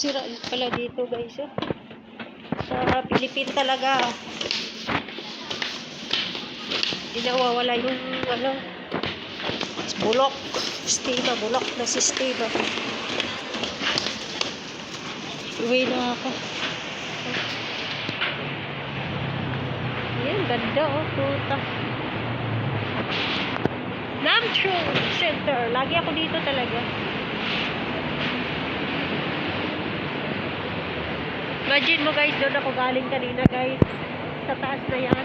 Sira pala dito guys. Oh. Sa Philippine talaga. Hindi nawawala yung ano, bulok. Sistema, bulok na sistema. Uwi na ako. Yan, ganda oh, puta. Namcho Center. Lagi ako dito talaga. Imagine mo guys, doon ako galing kanina guys. Sa taas na yan.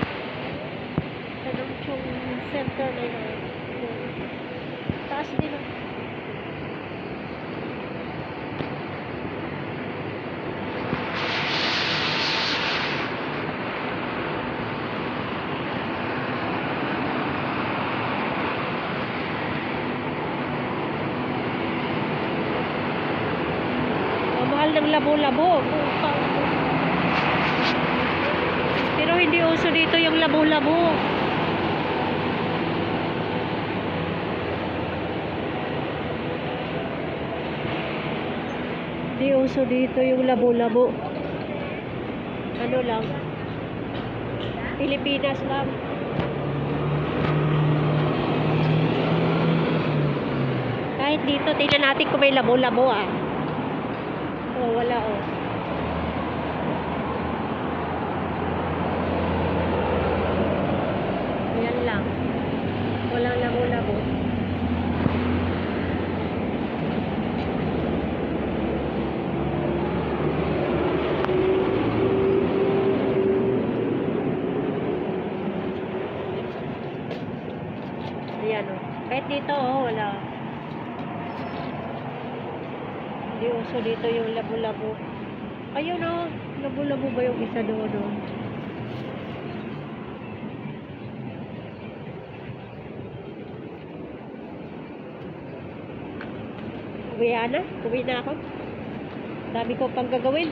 Sa Namcho Center na yan. Taas din oh. Mahal ng labo-labo. Puta. Pero hindi uso dito yung labo-labo. Hindi uso dito yung labo-labo. Ano lang. Pilipinas lang. Kahit dito, tingnan natin kung may labo-labo ah. Oh, wala oh. Yan lang. Walang labo-labo. Ayan oh. Kahit dito oh, wala. Hindi uso dito yung labo-labo. Ayun oh, labo-labo ba yung isa doon oh? Uwi na? Uwi na ako? Dami ko pang gagawin.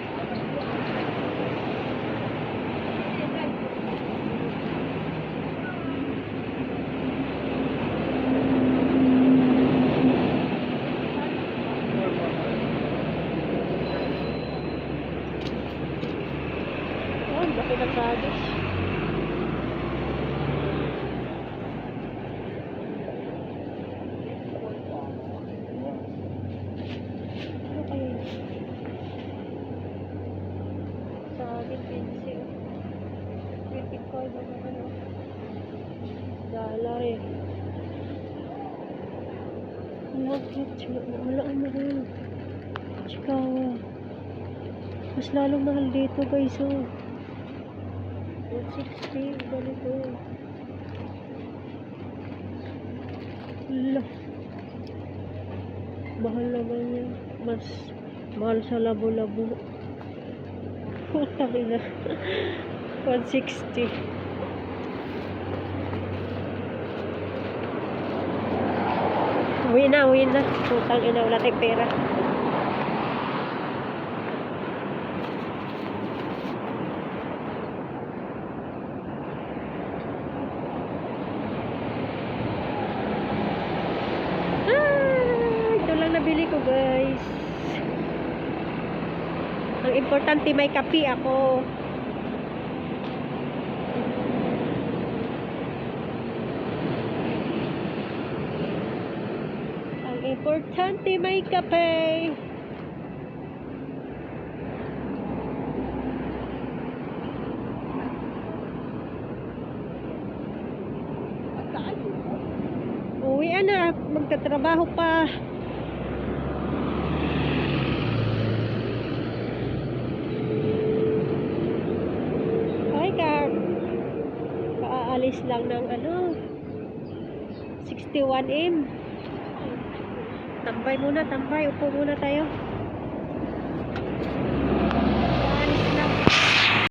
Oh, ang laki ng kagos. Critic card naman ano. Dala eh. Bakit? Wala ang mahal. Chikawa. Mas lalong mahal dito guys oh. 160, ganito. Hala. Mahal naman yan. Mas mahal sa labo-labo. Putang ina. 160. Uwi na, uwi na. Putang ina, wala tayong pera. Ah, nabili ko guys. Ang importante may kapi ako. Ang importante may kape. Uwi na, magtatrabaho pa. Ay, ka kaalis lang ng ano 61M. Tambay muna, tambay. Upo muna tayo.